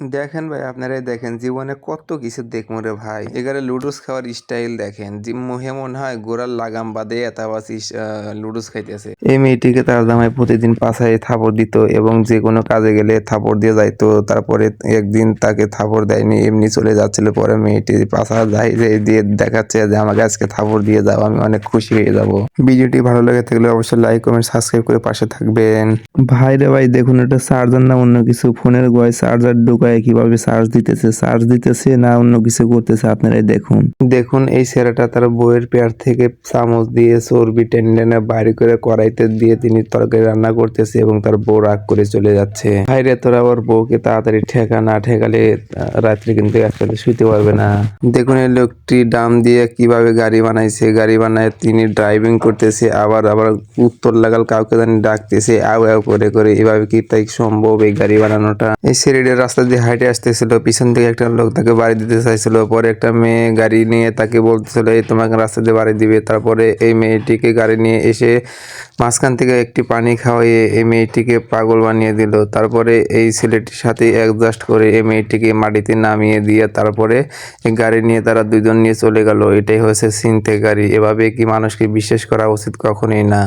দেখেন ভাই, আপনারাই দেখেন জীবনে কত কিছু দেখব রে ভাই। এখানে লুডুস খাওয়ার স্টাইল দেখেন। মুহে হয় গোড়ার লাগাম বাদে এতাবাসি লুডুস খাইতেছে। এই মেয়েটিকে তার জামাই প্রতিদিন পাশায় থাপড় দিত এবং যে কোনো কাজে গেলে থাপড় দিয়ে যাইতো। তারপরে একদিন তাকে থাপড় দেয়নি, এমনি চলে যাচ্ছিল। পরে মেয়েটি পাশা যাই দিয়ে দেখাচ্ছে যে, আমাকে আজকে থাপড় দিয়ে যাও, আমি অনেক খুশি হয়ে যাব। ভিডিওটি ভালো লেগে থাকলে অবশ্যই লাইক কমেন্ট সাবস্ক্রাইব করে পাশে থাকবেন। ভাই রে ভাই, দেখুন, এটা চার্জার না অন্য কিছু? ফোনের গয় চার্জার ঢুকায় কীভাবে চার্জ দিতেছে চার্জ দিতেছে না অন্য কিছু করতেছে আপনারাই দেখুন। দেখুন, এই ছেলেটা তার বইয়ের পেয়ার থেকে চামচ দিয়ে চর্বি টেনে বাইরে করে কড়াইতে দিয়ে তিনি তরকারি রান্না করতেছে এবং তার বউ রাগ করে চলে যাচ্ছে। ভাইরে তোরা ওর বউকে তাড়াতাড়ি ঠেকা না ঠেকালে রাত্রে কিন্তু একসাথে শুতে পারবে না। দেখুন, এই লোকটি ডাম দিয়ে কীভাবে গাড়ি বানাইছে, গাড়ি বানায় তিনি ড্রাইভিং করতেছে, আবার আবার উত্তর লাগাল কাউকে জানি ডাকতেছে আও আও করে করে। এভাবে কি তাই সম্ভব এই গাড়ি বানানোটা? এই সিঁড়ির রাস্তা দিয়ে হাইটে আসতেছিল, পিছন থেকে একটা লোক তাকে বাড়ি দিতে চাইছিল। পরে একটা মেয়ে গাড়ি নিয়ে তাকে বলতেছিল, এই তোমাকে রাস্তা দিয়ে বাড়ি দিবে। তারপরে এই মেয়েটিকে গাড়ি নিয়ে এসে মাঝখান থেকে একটি পানি খাওয়াইয়ে এই মেয়েটিকে পাগল বানিয়ে দিল। তারপরে এই ছেলেটির সাথে অ্যাডজাস্ট করে এই মেয়েটিকে মাটিতে নামিয়ে দিয়ে তারপরে এই গাড়ি নিয়ে তারা দুজন নিয়ে চলে গেল। এটাই হয়েছে সিনতে গাড়ি এভাবে কি মানুষকে বিশ্বাস করা উচিত কখনোই না।